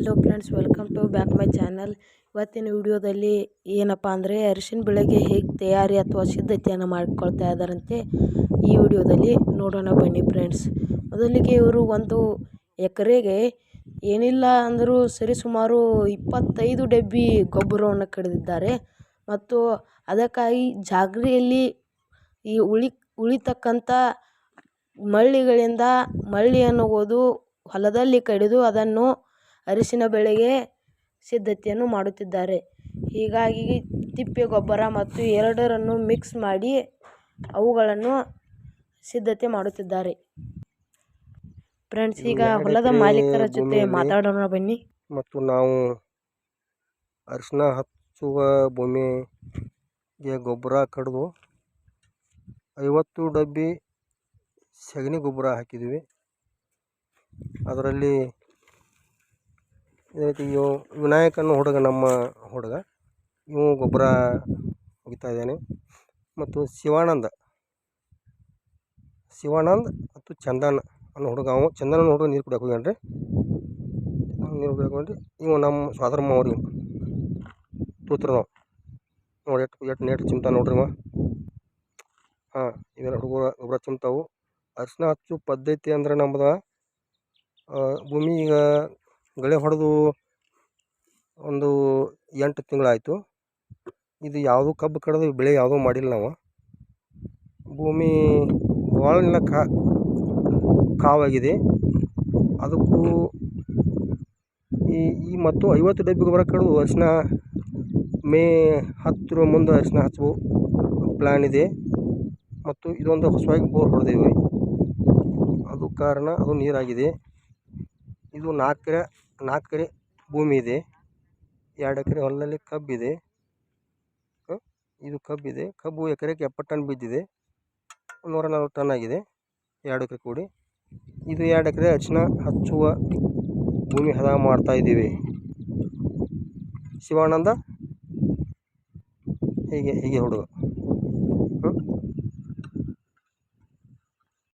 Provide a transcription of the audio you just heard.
Hello friends welcome to back my channel ಇವತ್ತಿನ ವಿಡಿಯೋದಲ್ಲಿ ಏನಪ್ಪ ಅಂದರೆ ಅರಿಶಿನ ಬೆಳೆಗೆ ಹೇಗೆ ತಯಾರಿ ಅಥವಾ ಸಿದ್ಧತೆಯನ್ನು ಮಾಡಿಕೊಳ್ತಾ ಇದ್ದಾರಂತೆ ಈ ವಿಡಿಯೋದಲ್ಲಿ ನೋಡೋಣ ಬನ್ನಿ ಫ್ರೆಂಡ್ಸ್ ಮೊದಲಿಗೆ ಇವರು ಒಂದು ಎಕರೆಗೆ ಏನಿಲ್ಲ ಅಂದರೂ ಸರಿಸುಮಾರು ಇಪ್ಪತ್ತೈದು ಡಬ್ಬಿ ಗೊಬ್ಬರವನ್ನು ಕಡಿದಿದ್ದಾರೆ. ಮತ್ತು ಅದಕ್ಕಾಗಿ ಜಾಗ್ರಿಯಲ್ಲಿ ಈ ಉಳಿ, ಉಳಿತಕ್ಕಂಥ ಮಳ್ಳಿಗಳಿಂದ ಮಳ್ಳಿ ಅನ್ನುವುದು ಹೊಲದಲ್ಲಿ ಕಡಿದು ಅದನ್ನು ಅರಿಶಿನ ಬೆಳೆಗೆ ಸಿದ್ಧತೆಯನ್ನು ಮಾಡುತ್ತಿದ್ದಾರೆ. ಹೀಗಾಗಿ ತಿಪ್ಪೆ ಗೊಬ್ಬರ ಮತ್ತು ಎರಡರನ್ನು ಮಿಕ್ಸ್ ಮಾಡಿ ಅವುಗಳನ್ನು ಸಿದ್ಧತೆ ಮಾಡುತ್ತಿದ್ದಾರೆ. ಫ್ರೆಂಡ್ಸ್ ಈಗ ಹೊಲದ ಮಾಲೀಕರ ಜೊತೆ ಮಾತಾಡೋಣ ಬನ್ನಿ. ಮತ್ತು ನಾವು ಅರಿಶಿನ ಹಚ್ಚುವ ಭೂಮಿಗೆ ಗೊಬ್ಬರ ಕಡಿದು ಐವತ್ತು ಡಬ್ಬಿ ಸಗಣಿ ಗೊಬ್ಬರ ಹಾಕಿದ್ವಿ ಅದರಲ್ಲಿ ಇದಕ್ಕೆ ಇವ ವಿನಾಯಕ್ ಅನ್ನೋ ಹುಡುಗ ನಮ್ಮ ಹುಡುಗ. ಇವು ಗೊಬ್ಬರ ಒಗಿತಾ ಇದ್ದಾನೆ. ಮತ್ತು ಶಿವಾನಂದ. ಶಿವಾನಂದ್ ಮತ್ತು ಚಂದನ್ ಅನ್ನೋ ಹುಡುಗ ಅವ. ಚಂದನ ಹುಡುಗ ನೀರು ಕುಡಿಯಕ್ಕೆ ಹೋಗ್ಯಾನ್ರಿ. ನೀರು ಕುಡಿಯಕ್ಕೆ ಹೋಗ್ಯಾನ್ರಿ. ಇವ ನಮ್ಮ ಸ್ವಾದರಮ್ಮ ಅವ್ರಿ ತೂತ್ರ ನೋಡಿ ಎಷ್ಟು ಎಷ್ಟು ನೀಟ್ ಚಿಮ್ಟ ನೋಡ್ರಿ ಇವ. ಹಾಂ, ಇವೆಲ್ಲ ಹುಡುಗರು ಗೊಬ್ಬರ ಚಿಮ್ತಾವು. ಅರಿಶಿನ ಹಚ್ಚು ಪದ್ಧತಿ ಅಂದ್ರೆ ನಮ್ದು ಭೂಮಿ ಈಗ ಗಳೆ ಹೊಡೆದು ಒಂದು ಎಂಟು ತಿಂಗಳಾಯಿತು. ಇದು ಯಾವುದೂ ಕಬ್ಬು ಕಡಿದು ಬೆಳೆ ಯಾವುದೂ ಮಾಡಿಲ್ಲ ನಾವು. ಭೂಮಿ ಭಾಳ ಕಾ, ಕಾವಾಗಿದೆ. ಅದಕ್ಕೂ ಈ ಈ ಮತ್ತು ಐವತ್ತು ಡಬ್ಬಿ ಗೊಬ್ಬರ ಕಡಿದು ಅರಿಶಿನ ಮೇ ಹತ್ತರ ಮುಂದೆ ಅರಿಶಿನ ಹಚ್ಚುವ ಪ್ಲ್ಯಾನ್ ಇದೆ. ಮತ್ತು ಇದೊಂದು ಹೊಸವಾಗಿ ಬೋರ್ ಹೊಡೆದೇವೆ. ಅದು ಕಾರಣ ಅದು ನೀರಾಗಿದೆ. ಇದು ನಾಲ್ಕು ಎಕರೆ ನಾಲ್ಕು ಎಕರೆ ಭೂಮಿ ಇದೆ, ಎರಡು ಎಕರೆ ಹೊಲದಲ್ಲಿ ಕಬ್ಬಿದೆ ಇದು ಕಬ್ಬಿದೆ ಕಬ್ಬು ಎಕರೆಗೆ ಎಪ್ಪತ್ತು ಟನ್ ಬಿದ್ದಿದೆ. ನೂರ ನಲ್ವತ್ತು ಟನ್ ಆಗಿದೆ. ಎರಡು ಎಕರೆ ಕೂಡಿ. ಇದು ಎರಡು ಎಕರೆ ಅರಿಶಿನ ಹಚ್ಚುವ ಭೂಮಿ ಹದ ಮಾಡ್ತಾ ಇದ್ದೀವಿ. ಶಿವಾನಂದ? ಹೀಗೆ ಹೀಗೆ ಹುಡುಗ.